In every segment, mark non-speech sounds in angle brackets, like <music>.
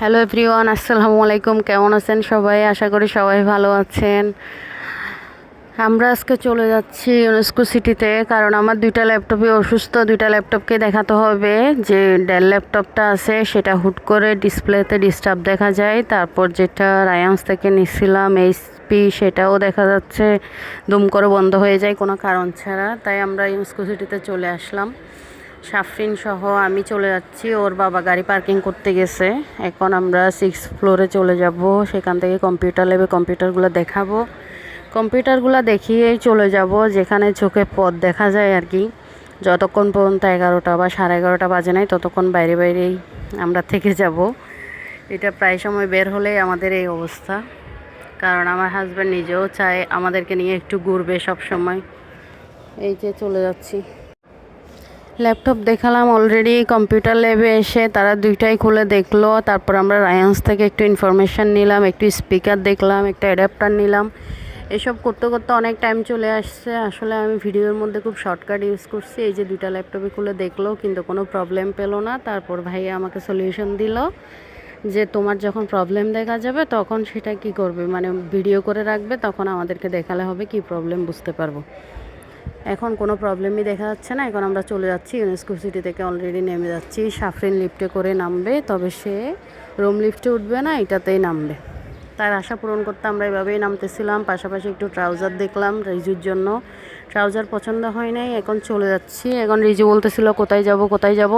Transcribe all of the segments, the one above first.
Hello everyone আসসালামু আলাইকুম কেমন আছেন সবাই? আশা করি সবাই ভালো আছেন। আমরা আজকে চলে যাচ্ছি ইউনেস্কো সিটিতে কারণ আমার দুইটা ল্যাপটপই অসুস্থ। দুইটা ল্যাপটপকে দেখাতে হবে। যে ডেল ল্যাপটপটা আছে, সেটা হুট করে ডিসপ্লেতে ডিস্টার্ব দেখা যায়। তারপর যেটা রায়ান্স থেকে নিছিলাম এইচপি সেটাও দেখা যাচ্ছে। দুম করে বন্ধ হয়ে যায় কোনো কারণ ছাড়া। তাই আমরা ইউনেস্কো সিটিতে চলে আসলাম। সাফরিন সহ আমি চলে যাচ্ছি। ওর বাবা গাড়ি পার্কিং করতে গেছে। এখন আমরা সিক্স ফ্লোরে চলে যাব। সেখান থেকে কম্পিউটার লেবে কম্পিউটারগুলো দেখাবো। কম্পিউটারগুলো দেখিয়েই চলে যাব, যেখানে চোখে পথ দেখা যায় আর কি। যতক্ষণ পর্যন্ত এগারোটা বা সাড়ে এগারোটা বাজে নাই, ততক্ষণ বাইরে বাইরেই আমরা থেকে যাব। এটা প্রায় সময় বের হলেই আমাদের এই অবস্থা। কারণ আমার হাজব্যান্ড নিজেও চায় আমাদেরকে নিয়ে একটু ঘুরবে সব সময় এই যে চলে যাচ্ছি। ল্যাপটপ দেখালাম অলরেডি কম্পিউটার ল্যাবে এসে তারা দুইটাই খুলে দেখল। তারপর আমরা রায়ান্স থেকে একটু ইনফরমেশান নিলাম, একটু স্পিকার দেখলাম, একটা অ্যাডাপ্টার নিলাম। এসব করতে করতে অনেক টাইম চলে আসছে। আসলে আমি ভিডিওর মধ্যে খুব শর্টকাট ইউজ করছি। এই যে দুইটা ল্যাপটপে খুলে দেখল, কিন্তু কোনো প্রবলেম পেল না। তারপর ভাইয়া আমাকে সলিউশন দিল যে তোমার যখন প্রবলেম দেখা যাবে, তখন সেটা কি করবে? মানে ভিডিও করে রাখবে, তখন আমাদেরকে দেখালে হবে কি প্রবলেম বুঝতে পারব। এখন কোনো প্রবলেমই দেখা যাচ্ছে না। এখন আমরা চলে যাচ্ছি ইউনেস্কো সিটি থেকে অলরেডি নেমে যাচ্ছি। সাফরিন লিফটে করে নামবে, তবে সে রোম লিফটে উঠবে না, এটাতেই নামবে। তার আশা পূরণ করতে আমরা এভাবেই নামতেছিলাম। পাশাপাশি একটু ট্রাউজার দেখলাম রিজুর জন্য। ট্রাউজার পছন্দ হয় নাই, এখন চলে যাচ্ছি। এখন রিজু বলতেছিল, কোথায় যাব কোথায় যাব?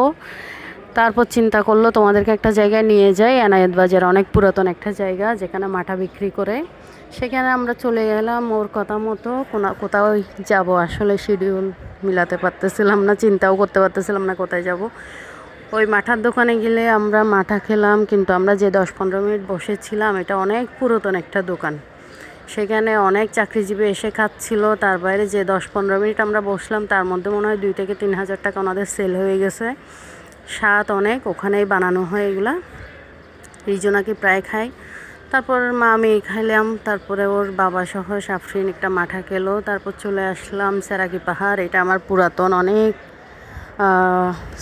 তারপর চিন্তা করল, তোমাদেরকে একটা জায়গায় নিয়ে যাই। এনায়েত বাজার অনেক পুরাতন একটা জায়গা, যেখানে মাঠা বিক্রি করে সেখানে আমরা চলে গেলাম, ওর কথা মতো কোনো, কোথাও যাব। আসলে শিডিউল মিলাতে পারতেছিলাম না, চিন্তাও করতে পারতেছিলাম না কোথায় যাব। ওই মাঠার দোকানে গেলে আমরা মাঠা খেলাম, কিন্তু আমরা যে দশ পনেরো মিনিট বসেছিলাম, এটা অনেক পুরাতন একটা দোকান। সেখানে অনেক চাকরিজীবী এসে খাচ্ছিল, তার বাইরে যে দশ পনেরো মিনিট আমরা বসলাম, তার মধ্যে মনে হয় দুই থেকে তিন হাজার টাকা ওনাদের সেল হয়ে গেছে। স্বাদ অনেক, ওখানেই বানানো হয় এগুলা। রিজনাকে প্রায় খাই তারপর মা আমি খাইলাম, তারপরে ওর বাবা সহ সাফরিন একটা মাঠা খেলো তারপর চলে আসলাম সেরাকি পাহাড়। এটা আমার পুরাতন অনেক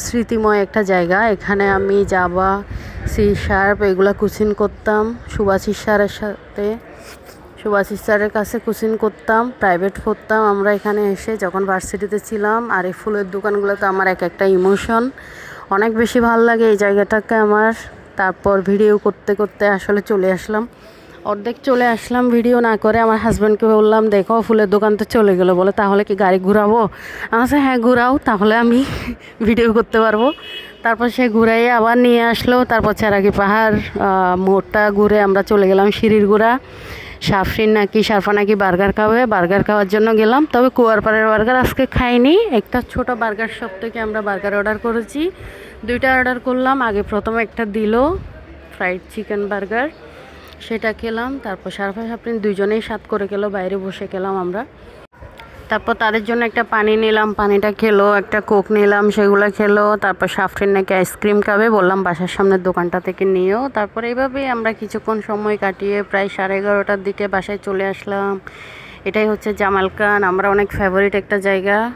স্মৃতিময় একটা জায়গা। এখানে আমি জাবা সি শার্প এগুলো কুচিন করতাম সুভাষিস স্যারের সাথে। সুভাষিস স্যারের কাছে কুচিন করতাম প্রাইভেট পড়তাম আমরা এখানে এসে যখন ভার্সিটিতে ছিলাম, আর এই ফুলের দোকানগুলো তো আমার এক একটা ইমোশন অনেক বেশি ভালো লাগে এই জায়গাটাকে আমার। তারপর ভিডিও করতে করতে আসলে চলে আসলাম। অর্ধেক চলে আসলাম ভিডিও না করে। আমার হাজব্যান্ডকে বললাম, দেখো, ফুলের দোকান তো চলে গেলো। বলে, তাহলে কি গাড়ি ঘুরাবো? আমার হ্যাঁ ঘুরাও, তাহলে আমি <laughs> ভিডিও করতে পারব। তারপর সে ঘুরাইয়ে আবার নিয়ে আসলো। তারপর চেরাগি পাহাড় মোড়টা ঘুরে আমরা চলে গেলাম সিঁড়ির গুড়া। সাফরিন নাকি সারফা নাকি বার্গার খাবে। বার্গার খাওয়ার জন্য গেলাম। তবে কুয়ারপাড়ের বার্গার আজকে খাইনি। একটা ছোট বার্গার শপ থেকে আমরা বার্গার অর্ডার করেছি। দুইটা অর্ডার করলাম, আগে প্রথমে একটা দিল ফ্রাইড চিকেন বার্গার সেটা খেলাম, তারপর সারফা সাফরিন দুজনেই স্বাদ করে খেলো, বাইরে বসে খেলাম আমরা। তারপর তাদের জন্য একটা পানি নিলাম, পানিটা খেলো, একটা কোক নিলাম, সেগুলো খেলো, তারপর সাফরিন নাকি আইসক্রিম খাবে, বললাম বাসার সামনের দোকানটা থেকে নিয়েও তারপর এইভাবেই আমরা কিছুক্ষণ সময় কাটিয়ে প্রায় সাড়ে এগারোটার দিকে বাসায় চলে আসলাম। এটাই হচ্ছে জামালকান আমরা অনেক ফেভারিট একটা জায়গা।